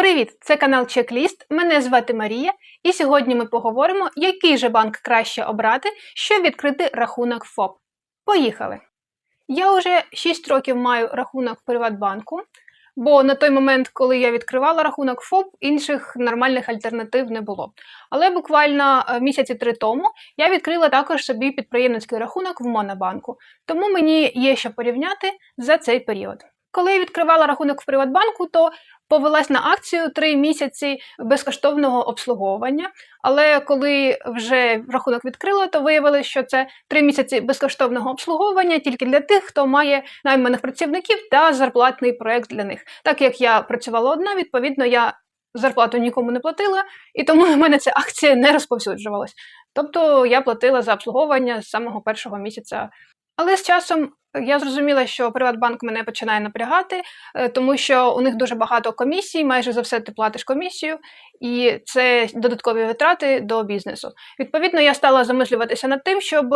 Привіт! Це канал Чекліст. Мене звати Марія, і сьогодні ми поговоримо, який же банк краще обрати, щоб відкрити рахунок ФОП. Поїхали! Я вже 6 років маю рахунок в Приватбанку, бо на той момент, коли я відкривала рахунок ФОП, інших нормальних альтернатив не було. Але буквально е, місяці три тому я відкрила також собі підприємницький рахунок в Монобанку, тому мені є що порівняти за цей період. Коли я відкривала рахунок в Приватбанку, то повелась на акцію три місяці безкоштовного обслуговування. Але коли вже рахунок відкрила, то виявилося, що це три місяці безкоштовного обслуговування тільки для тих, хто має найманих працівників та зарплатний проект для них. Так як я працювала одна, відповідно, я зарплату нікому не платила, і тому в мене ця акція не розповсюджувалась. Тобто я платила за обслуговування з самого першого місяця. Але з часом я зрозуміла, що Приватбанк мене починає напрягати, е, тому що у них дуже багато комісій, майже за все ти платиш комісію, і це додаткові витрати до бізнесу. Відповідно, я стала замислюватися над тим, щоб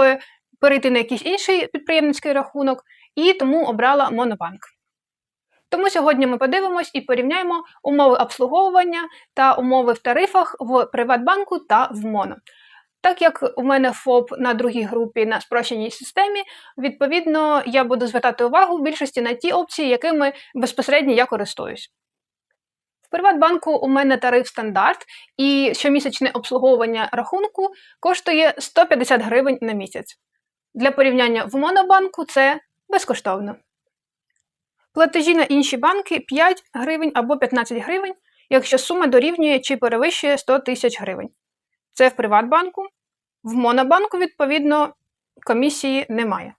перейти на якийсь інший підприємницький рахунок, і тому обрала Монобанк. Тому сьогодні ми подивимось і порівняємо умови обслуговування та умови в тарифах в Приватбанку та в Моно. Так як у мене ФОП на другій групі на спрощеній системі, відповідно, я буду звертати увагу в більшості на ті опції, якими безпосередньо я користуюсь. В Приватбанку у мене тариф стандарт, і щомісячне обслуговування рахунку коштує 150 гривень на місяць. Для порівняння в Монобанку це безкоштовно. Платежі на інші банки 5 гривень або 15 гривень, якщо сума дорівнює чи перевищує 100 тисяч гривень. Це в Приватбанку. В Монобанку, відповідно, комісії немає.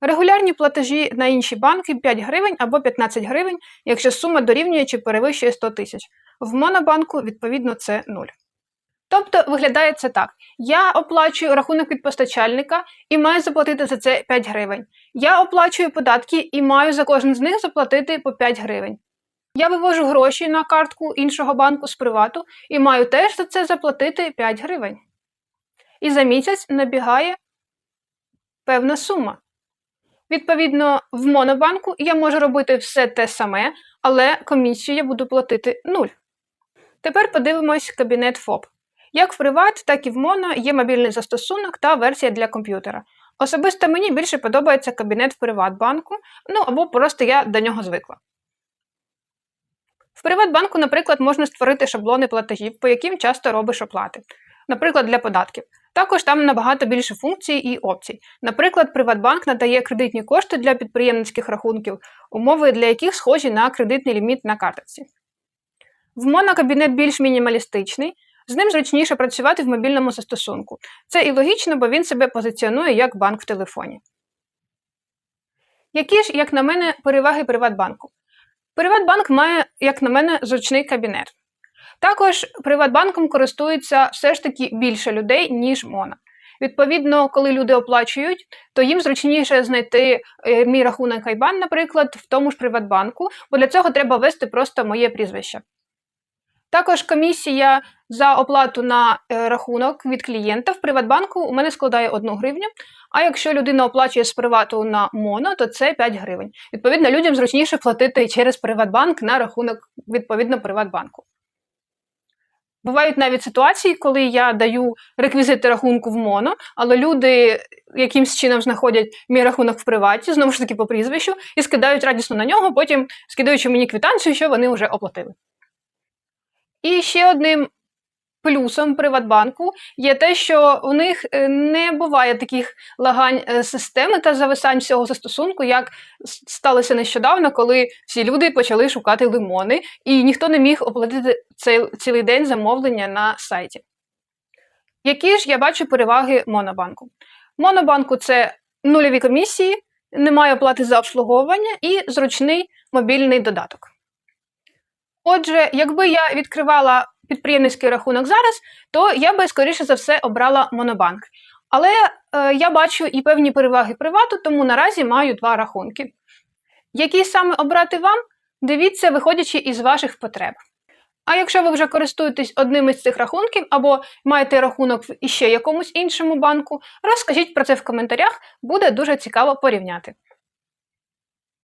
Регулярні платежі на інші банки 5 гривень або 15 гривень, якщо сума дорівнює чи перевищує 100 тисяч. В Монобанку, відповідно, це 0. Тобто, виглядає це так: я оплачую рахунок від постачальника і маю заплатити за це 5 гривень. Я оплачую податки і маю за кожен з них заплатити по 5 гривень. Я вивожу гроші на картку іншого банку з привату і маю теж за це заплатити 5 гривень. І за місяць набігає певна сума. Відповідно, в Монобанку я можу робити все те саме, але комісію я буду платити 0. Тепер подивимось кабінет ФОП. Як в Приват, так і в Моно є мобільний застосунок та версія для комп'ютера. Особисто мені більше подобається кабінет в Приватбанку, ну або просто я до нього звикла. В Приватбанку, наприклад, можна створити шаблони платежів, по яким часто робиш оплати, наприклад, для податків. Також там набагато більше функцій і опцій. Наприклад, Приватбанк надає кредитні кошти для підприємницьких рахунків, умови для яких схожі на кредитний ліміт на карточці. В монокабінет більш мінімалістичний, з ним зручніше працювати в мобільному застосунку. Це і логічно, бо він себе позиціонує як банк в телефоні. Які ж, як на мене, переваги Приватбанку? Приватбанк має, як на мене, зручний кабінет. Також Приватбанком користується все ж таки більше людей, ніж Мона. Відповідно, коли люди оплачують, то їм зручніше знайти е, мій рахунок Айбан, наприклад, в тому ж Приватбанку, бо для цього треба ввести просто моє прізвище. Також комісія за оплату на е, рахунок від клієнта в Приватбанку у мене складає 1 гривню. А якщо людина оплачує з привату на моно, то це 5 гривень. Відповідно, людям зручніше платити через Приватбанк на рахунок відповідно Приватбанку. Бувають навіть ситуації, коли я даю реквізити рахунку в моно, але люди якимсь чином знаходять мій рахунок в приваті, знову ж таки по прізвищу, і скидають радісно на нього, потім скидаючи мені квитанцію, що вони вже оплатили. І ще одним плюсом Приватбанку є те, що у них е, не буває таких лагань е, системи та зависань всього застосунку, як сталося нещодавно, коли всі люди почали шукати лимони, і ніхто не міг оплатити цей цілий день замовлення на сайті. Які ж я бачу переваги Монобанку? Монобанку це нульові комісії, немає оплати за обслуговування і зручний мобільний додаток. Отже, якби я відкривала підприємницький рахунок зараз, то я би, скоріше за все, обрала Монобанк. Але е, я бачу і певні переваги привату, тому наразі маю два рахунки. Які саме обрати вам, дивіться, виходячи із ваших потреб. А якщо ви вже користуєтесь одним із цих рахунків або маєте рахунок в іще якомусь іншому банку, розкажіть про це в коментарях, буде дуже цікаво порівняти.